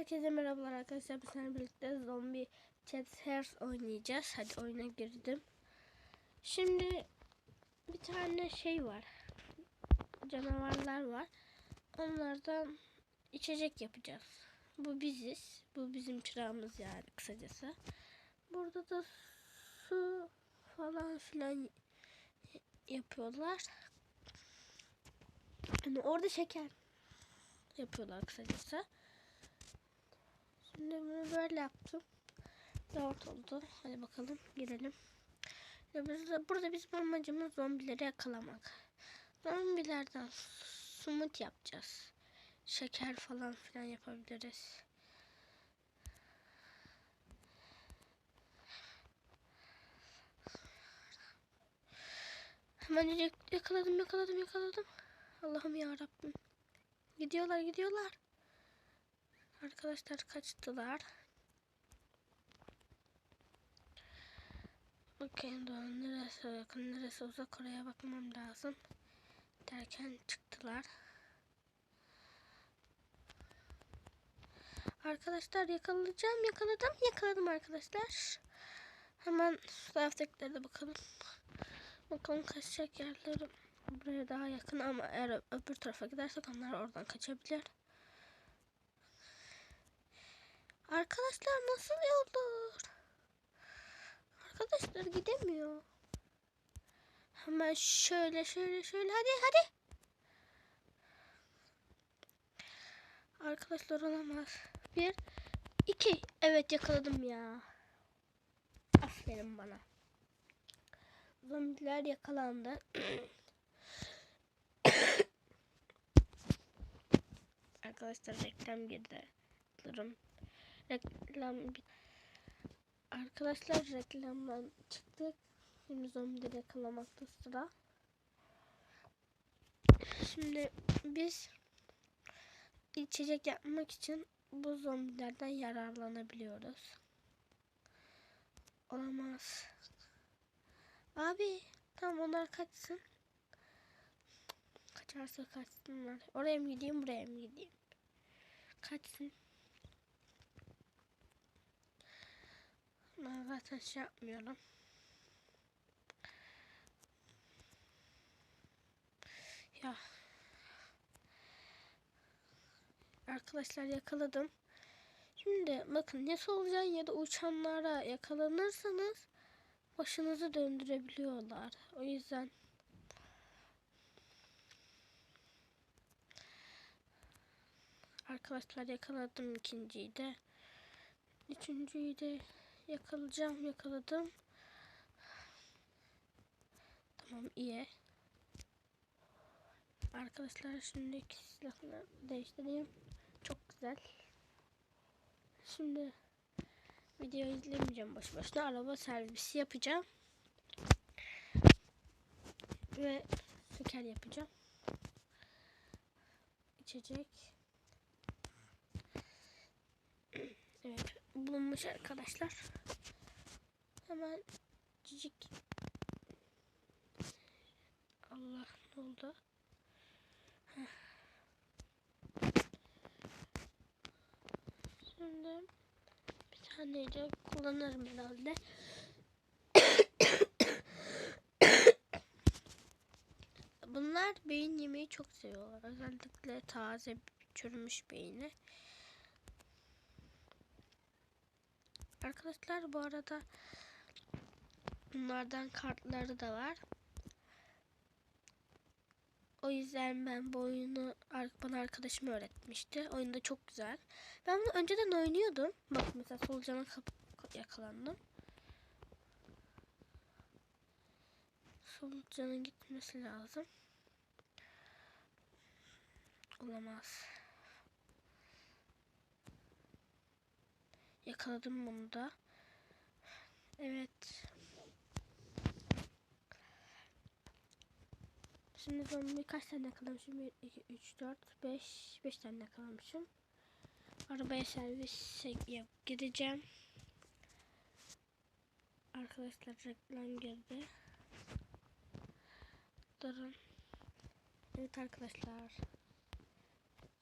Herkese merhabalar arkadaşlar. Biz seninle birlikte zombi chat hairs oynayacağız. Hadi oyuna girdim. Şimdi bir tane şey var. Canavarlar var. Onlardan içecek yapacağız. Bu biziz. Bu bizim çırağımız yani kısacası. Burada da su falan filan yapıyorlar. Yani orada şeker yapıyorlar kısacası. Şimdi bunu böyle yaptım. Dört oldu. Hadi bakalım girelim. Burada, burada bizim amacımız zombileri yakalamak. Zombilerden sumut yapacağız. Şeker falan filan yapabiliriz. Hemen yak- yakaladım yakaladım yakaladım. Allah'ım ya Rabbim. Gidiyorlar gidiyorlar. Arkadaşlar kaçtılar. Bakayım doğru neresi yakın neresi uzak oraya bakmam lazım. Derken çıktılar. Arkadaşlar yakalayacağım yakaladım yakaladım arkadaşlar. Hemen şu taraftakilere de bakalım. Bakalım kaçacak yerleri buraya daha yakın ama eğer öbür tarafa gidersek onlar oradan kaçabilir. Arkadaşlar nasıl yoldur? Arkadaşlar gidemiyor. Hemen şöyle şöyle şöyle hadi hadi. Arkadaşlar olamaz. Bir, iki. Evet yakaladım ya. Aferin bana. Zombiler yakalandı. Arkadaşlar reklam girdi. Durum. Reklam Arkadaşlar reklamdan çıktık. Şimdi zombileri yakalamakta sıra. Şimdi biz içecek yapmak için bu zombilerden yararlanabiliyoruz. Olamaz. Abi tamam onlar kaçsın. Kaçarsa kaçsınlar. Oraya mı gideyim buraya mı gideyim? Kaçsın. Ben zaten şey yapmıyorum. Ya. Arkadaşlar yakaladım. Şimdi bakın ne solucan ya da uçanlara yakalanırsanız başınızı döndürebiliyorlar. O yüzden Arkadaşlar yakaladım ikinciyi de. Üçüncüyü de yakalayacağım yakaladım. Tamam iyi. Arkadaşlar şimdi silahını değiştireyim. Çok güzel. Şimdi video izlemeyeceğim boş boşuna. Araba servisi yapacağım. Ve şeker yapacağım. İçecek. Evet bulunmuş arkadaşlar. Hemen cicik. Allah ne oldu? Şimdi bir tane de kullanırım herhalde. Bunlar beyin yemeyi çok seviyorlar. Özellikle taze çürümüş beyni. Arkadaşlar bu arada bunlardan kartları da var. O yüzden ben bu oyunu bana arkadaşım öğretmişti. Oyun da çok güzel. Ben bunu önceden oynuyordum. Bak mesela solucana yakalandım. Solucanın gitmesi lazım. Olamaz. Yakaladım bunu da. Evet. Şimdi zombi kaç tane yakalamışım? 1, 2, 3, 4, 5. 5 tane yakalamışım. Arabaya servis yap gideceğim. Arkadaşlar reklam girdi. Durun. Evet arkadaşlar.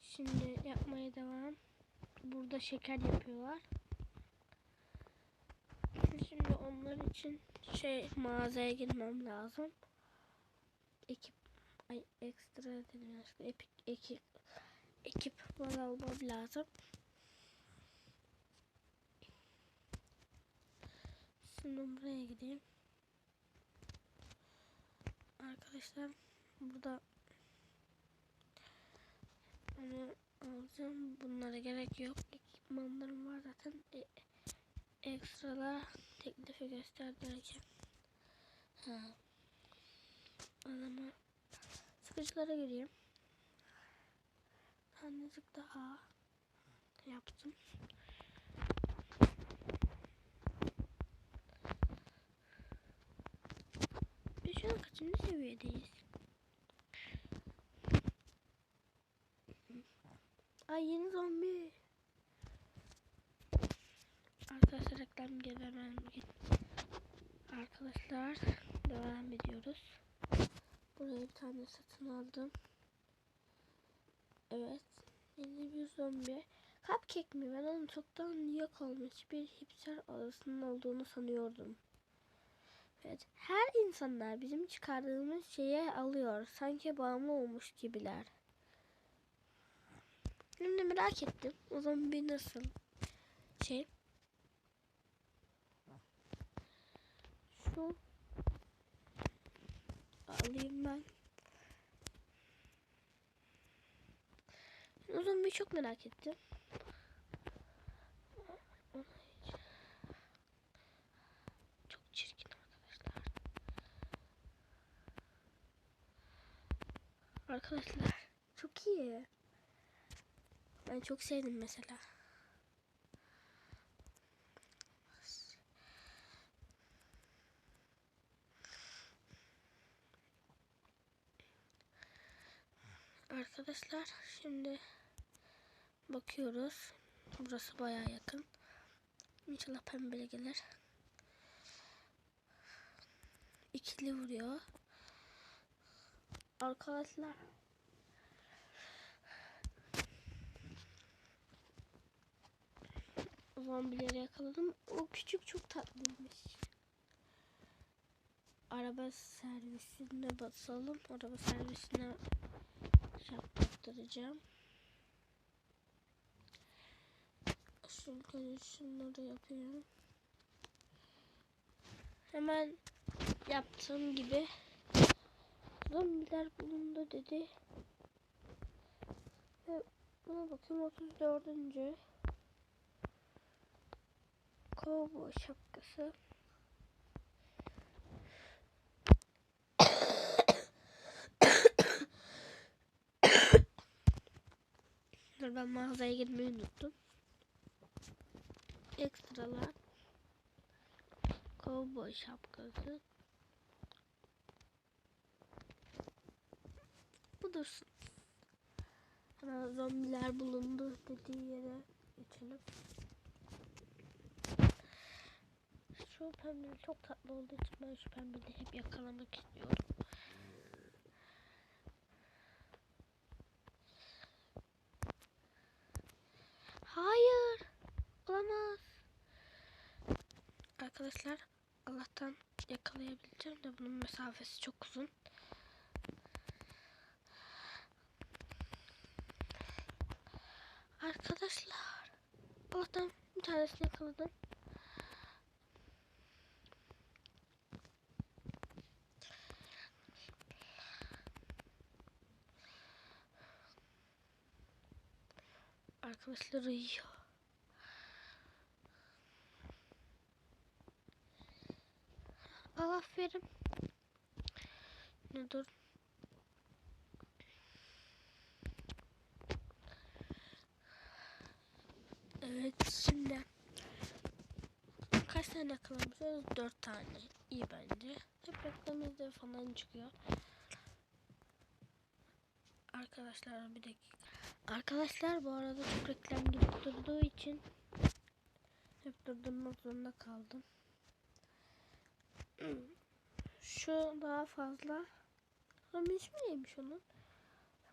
Şimdi yapmaya devam. Burada şeker yapıyorlar. Şimdi onlar için şey mağazaya girmem lazım. Ekip ay ekstra dedim. Epik ekip ekip var almam lazım. Şimdi buraya gideyim. Arkadaşlar burada onu alacağım. Bunlara gerek yok. Ekipmanlarım var zaten. E, ekstralar teklifi göster derken. Ha. O zaman sıkıcılara gireyim. Tanecik daha yaptım. Biz şu an kaçıncı seviyedeyiz? Ay yeni zombi. Arkadaşlar reklam gelemem. Arkadaşlar devam ediyoruz. Buraya bir tane satın aldım. Evet. Yeni bir zombi. Cupcake mi? Ben onun çoktan yok olmuş bir hipster adasının olduğunu sanıyordum. Evet. Her insanlar bizim çıkardığımız şeye alıyor. Sanki bağımlı olmuş gibiler. Şimdi merak ettim. O zombi nasıl? Şey. Şu. Alayım ben. O zombiyi çok merak ettim. Çok çirkin arkadaşlar. Arkadaşlar çok iyi. Ben çok sevdim mesela. Arkadaşlar şimdi bakıyoruz. Burası bayağı yakın. İnşallah pembele gelir. İkili vuruyor. Arkadaşlar zombileri yakaladım. O küçük çok tatlıymış. Araba servisine basalım. Araba servisine yaptıracağım. Şunları şunları yapıyorum. Hemen yaptığım gibi zombiler bulundu dedi. Ve buna bakayım 34. Kovboy şapkası. Dur ben mağazaya girmeyi unuttum. Ekstralar. Kovboy şapkası. Bu dursun. Hemen zombiler bulundu dediği yere geçelim. Şu pembe çok tatlı olduğu için ben şu pembeyi hep yakalamak istiyorum. Hayır. Olamaz. Arkadaşlar Allah'tan yakalayabileceğim de bunun mesafesi çok uzun. Arkadaşlar Allah'tan bir tanesini yakaladım. Arkadaşlar uyuyor. Al aferin. Ne dur. Evet şimdi kaç tane yakalamışız? Dört tane. İyi bence. Hep reklamızda falan çıkıyor. Arkadaşlar bir dakika. Arkadaşlar bu arada çok reklam girip durduğu için hep durdurmak zorunda kaldım. Şu daha fazla Ama ismi neymiş onun?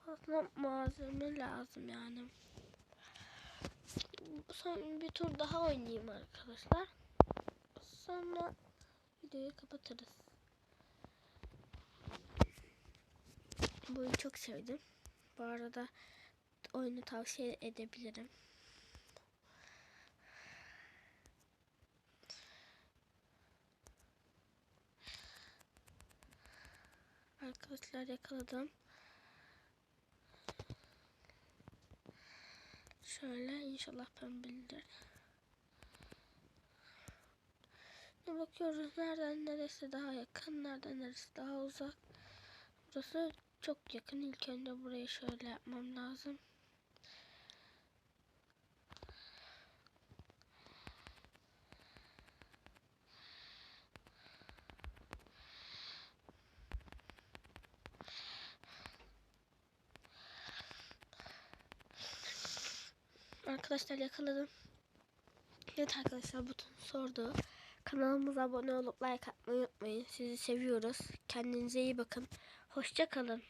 Fazla malzeme lazım yani. son bir tur daha oynayayım arkadaşlar. Sonra videoyu kapatırız. Bu oyunu çok sevdim. Bu arada oyunu tavsiye edebilirim. Arkadaşlar yakaladım. Şöyle inşallah pembelidir. Şimdi bakıyoruz nereden neresi daha yakın, nereden neresi daha uzak. Burası çok yakın. İlk önce burayı şöyle yapmam lazım. Arkadaşlar yakaladım. Evet arkadaşlar butun sordu. Kanalımıza abone olup like atmayı unutmayın. Sizi seviyoruz. Kendinize iyi bakın. Hoşça kalın.